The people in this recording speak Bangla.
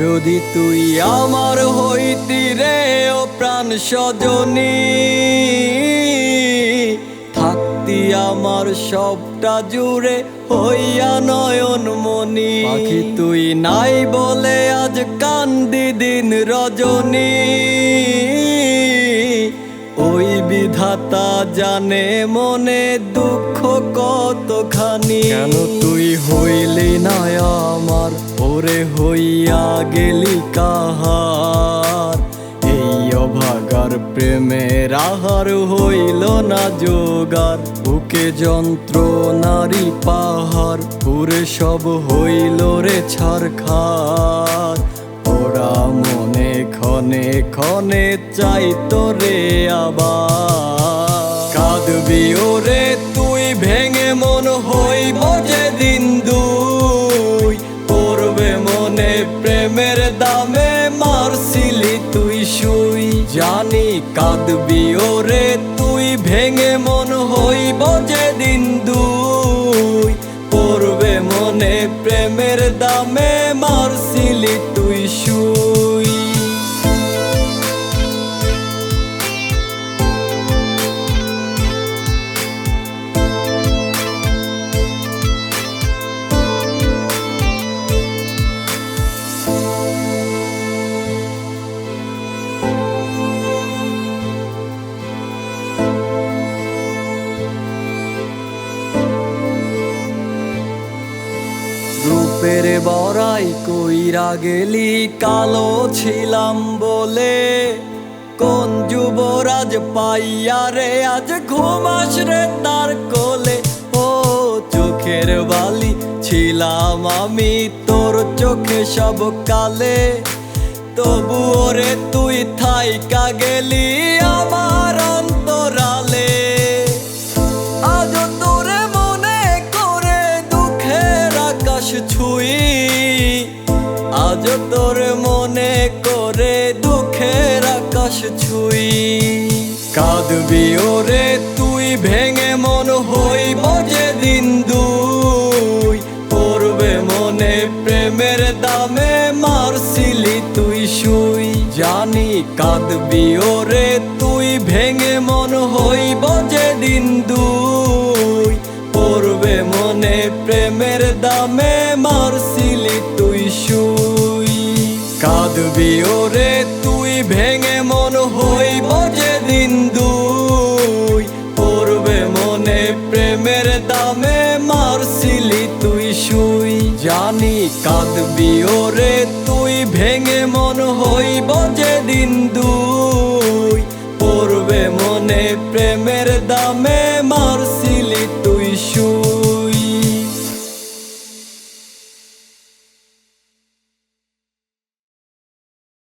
যদি তুই আমার হইতি রে ও প্রাণ সজনী থাকতি আমার সবটা জুড়ে হইয়া নয়ন মনি পাখি তুই নাই বলে আজ কান্দি দিন রজনী। ওই বিধাতা জানে মনে দুঃখ কতখানি। কেন তুই হইলি না আমার ওরে হইয়া গেলি কাহার? এই অভাগার প্রেমের আহার হইল না যোগার বুকে যন্ত্র নারী পাহাড়, পুরে সব হইল রে ছাড় খার ওরা মনে ক্ষণে ক্ষণে চাইতো রে আবার। কাঁদবি ওরে, তুই ভেঙে মন হইব প্রেমের দামে মারছিলি তুই শুই জানি কাঁদবি ওরে, তুই ভেঙে মন হইব যেদিন দুই। পড়বে মনে প্রেমের দামে মারছিলি তুই শুই রূপের বড়াই কইরা গেলি, কালো ছিলাম বলে। কোন যুবরাজ পাইয়া রে, আজ ঘুমাস রে তার কোলে। ও চোখের বালি ছিলাম আমি, তোর চোখে সব কালে। তবুও রে তুই থাইকা গেলি আমার আকাশ ছুই, আজ তোর মনে করে দুঃখের আকাশ ছুই। কাঁদবি ওরে, তুই ভেঙে মন হইব দিন দুই। পড়বে মনে প্রেমের দামে, মারছিলি তুই শুই। জানি কাঁদবি ওরে, তুই ভেঙে মন হইব যে দিন দুই। মনে প্রেমের দামে মারছিলি তুই শুই কাঁদবি ওরে, তুই ভেঙে মন হইব যে দিন দুই। পড়বে মনে প্রেমের দামে মারছিলি তুই শুই জানি কাঁদবি ওরে, তুই ভেঙে মন হইব যে দিন দুই। পড়বে মনে প্রেমের দামে